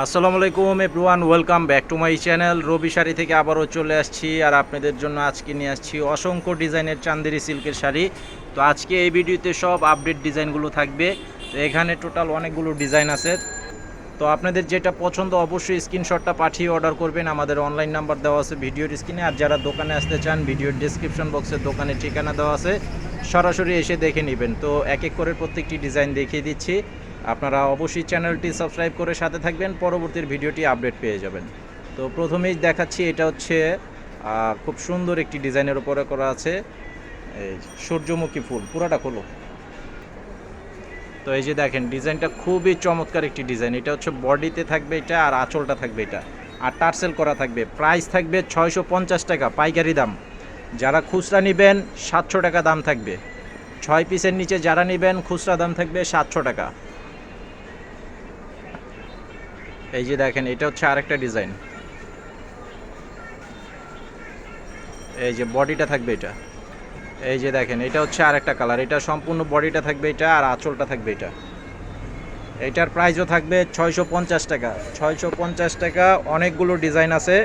আসসালামু আলাইকুম everyone, welcome back to my channel. Rabi sari থেকে আবারও চলে আসছি আর আপনাদের জন্য আজকে নিয়ে আসছি অসংখ্য ডিজাইনের চান্দেরি সিল্কের শাড়ি। তো আজকে এই ভিডিওতে সব আপডেট ডিজাইনগুলো থাকবে। তো এখানে টোটাল অনেকগুলো ডিজাইন আছে। তো আপনাদের যেটা পছন্দ অবশ্যই স্ক্রিনশটটা পাঠিয়ে অর্ডার করবেন। আমাদের অনলাইন নাম্বার দেওয়া আছে ভিডিওর স্ক্রিনে আর যারা দোকানে আসতে চান, ভিডিওর ডিসক্রিপশন বক্সে দোকানের ঠিকানা দেওয়া আছে। সরাসরি এসে দেখে নেবেন। তো এক এক করে প্রত্যেকটি ডিজাইন দেখিয়ে দিচ্ছি। আপনারা অবশ্যই চ্যানেলটি সাবস্ক্রাইব করে সাথে থাকবেন পরবর্তীর ভিডিওটি আপডেট পেয়ে যাবেন। তো প্রথমেই দেখাচ্ছি, এটা হচ্ছে খুব সুন্দর একটি ডিজাইনের উপরে করা আছে, এই সূর্যমুখী ফুল, পুরাটা খোলো। তো এই যে দেখেন, ডিজাইনটা খুবই চমৎকার একটি ডিজাইন, এটা হচ্ছে বডিতে থাকবে এটা আর আঁচলটা থাকবে এটা, আর টার্সেল করা থাকবে, প্রাইস থাকবে ছয়শো পঞ্চাশ টাকা, পাইকারি দাম। যারা খুচরা নেবেন, সাতশো টাকা দাম থাকবে। ছয় পিসের নিচে যারা নেবেন, খুচরা দাম থাকবে সাতশো টাকা। এই যে দেখেন, এটা হচ্ছে আরেকটা ডিজাইন। এই যে বডিটা থাকবে এটা। এই যে দেখেন, এটা হচ্ছে আরেকটা কালার। এটা সম্পূর্ণ বডিটা থাকবে এটা আর আঁচলটা থাকবে এটা। এটার প্রাইসও থাকবে ছয়শো পঞ্চাশ টাকা। ছয়শো পঞ্চাশ টাকা অনেকগুলো ডিজাইন আছে।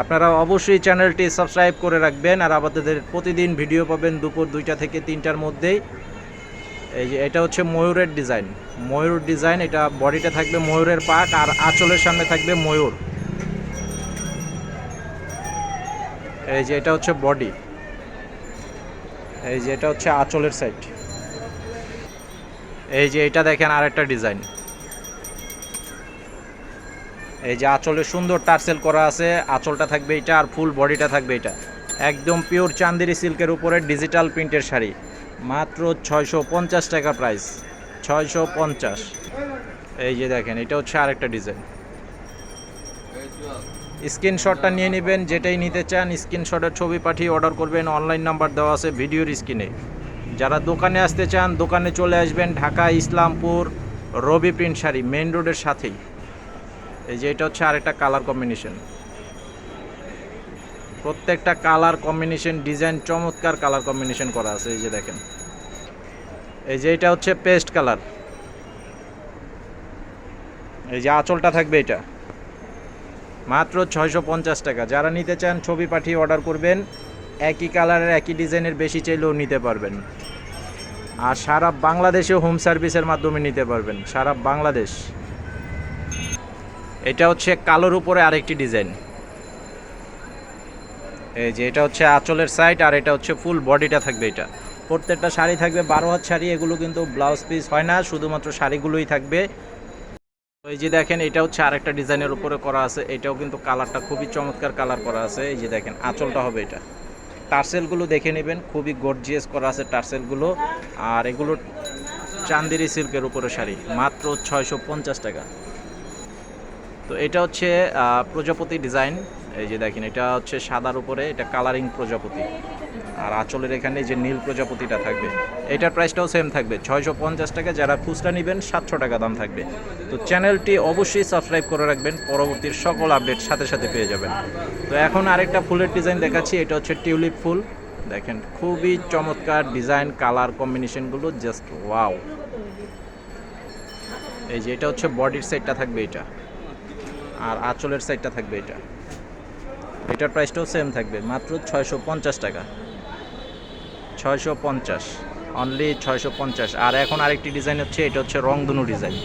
আপনারা অবশ্যই চ্যানেলটি সাবস্ক্রাইব করে রাখবেন আর আমাদের প্রতিদিন ভিডিও পাবেন দুপুর দুইটা থেকে তিনটার মধ্যেই। এই যে এটা হচ্ছে ময়ূরের ডিজাইন ময়ূর ডিজাইন এটা বডিটা থাকবে ময়ূরের পাক আর আঁচলের সামনে থাকবে ময়ূর। এই যে এটা হচ্ছে বডি এই যে এটা হচ্ছে আঁচলের সাইড এই যে এটা দেখেন আরেকটা ডিজাইন এই যে আঁচলে সুন্দর টার্সেল করা আছে, আঁচলটা থাকবে এটা আর ফুল বডিটা থাকবে এটা। একদম পিওর চান্দেরি সিল্কের উপরে ডিজিটাল প্রিন্টের শাড়ি। মাত্র ছয়শো পঞ্চাশ টাকা প্রাইস ছয়শো পঞ্চাশ। এই যে দেখেন, এটা হচ্ছে আরেকটা ডিজাইন স্ক্রিনশটটা নিয়ে নেবেন, যেটাই নিতে চান স্ক্রিনশটের ছবি পাঠিয়ে অর্ডার করবেন। অনলাইন নাম্বার দেওয়া আছে ভিডিওর স্ক্রিনে যারা দোকানে আসতে চান, দোকানে চলে আসবেন, ঢাকা, ইসলামপুর, রবি প্রিন্ট শাড়ি মেন রোডের সাথেই। এই যে এটা হচ্ছে আরেকটা কালার কম্বিনেশন প্রত্যেকটা কালার কম্বিনেশন ডিজাইন চমৎকার কালার কম্বিনেশন করা আছে, এই যে দেখেন। এই যে এটা হচ্ছে পেস্ট কালার এই যে আঁচলটা থাকবে এটা। মাত্র ছয়শো পঞ্চাশ টাকা। যারা নিতে চান ছবি পাঠিয়ে অর্ডার করবেন, একই কালারের একই ডিজাইনের বেশি চাইলেও নিতে পারবেন। আর সারা বাংলাদেশে হোম সার্ভিসের মাধ্যমে নিতে পারবেন, সারা বাংলাদেশ। এটা হচ্ছে কালোর উপরে আরেকটি ডিজাইন এই যে এটা হচ্ছে আঁচলের সাইড আর এটা হচ্ছে ফুল বডিটা থাকবে এটা। প্রত্যেকটা শাড়ি থাকবে বারো হাত শাড়ি, এগুলো কিন্তু ব্লাউজ পিস হয় না, শুধুমাত্র শাড়িগুলোই থাকবে। এই যে দেখেন, এটা হচ্ছে আরেকটা ডিজাইনের উপরে করা আছে, এটাও কিন্তু কালারটা খুবই চমৎকার কালার করা আছে। এই যে দেখেন, আঁচলটা হবে এটা। টার্সেলগুলো দেখে নেবেন, খুবই গর্জিয়াস করা আছে টার্সেলগুলো। আর এগুলো চান্দেরি সিল্কের উপরে শাড়ি, মাত্র ছয়শো পঞ্চাশ টাকা। তো এটা হচ্ছে প্রজাপতি ডিজাইন এই যে দেখেন, এটা হচ্ছে সাদার উপরে, এটা কালারিং প্রজাপতি। আর আঁচলের এখানে যে নীল প্রজাপতিটা থাকবে, এটার প্রাইসটাও সেম থাকবে। ছয়শো পঞ্চাশ টাকা, যারা খুচরা নেবেন, সাতশো টাকা দাম থাকবে। তো চ্যানেলটি অবশ্যই সাবস্ক্রাইব করে রাখবেন, পরবর্তীর সকল আপডেট সাথে সাথে পেয়ে যাবেন। তো এখন আরেকটা ফুলের ডিজাইন দেখাচ্ছি, এটা হচ্ছে টিউলিপ ফুল। দেখেন, খুবই চমৎকার ডিজাইন কালার কম্বিনেশনগুলো জাস্ট ওয়াও এই যে এটা হচ্ছে বডির সাইডটা থাকবে এটা, আর আঁচলের সাইডটা থাকবে এটা। এটার প্রাইসটাও সেম থাকবে, মাত্র ছয়শো পঞ্চাশ টাকা। ছয়শো পঞ্চাশ অনলি ছয়শো পঞ্চাশ। আর এখন আরেকটি ডিজাইন হচ্ছে, এটা হচ্ছে রংধনু ডিজাইন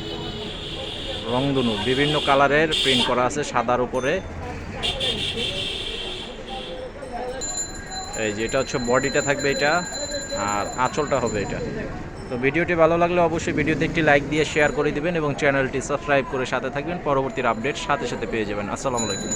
রংধনু, বিভিন্ন কালারের প্রিন্ট করা আছে সাদার উপরে। এই যে এটা হচ্ছে বডিটা থাকবে এটা, আর আঁচলটা হবে এটা। তো ভিডিওটি ভালো লাগলে অবশ্যই ভিডিওতে একটি লাইক দিয়ে শেয়ার করে দিবেন এবং চ্যানেলটি সাবস্ক্রাইব করে সাথে থাকবেন। পরবর্তীর আপডেট সাথে সাথে পেয়ে যাবেন। আসসালামু আলাইকুম।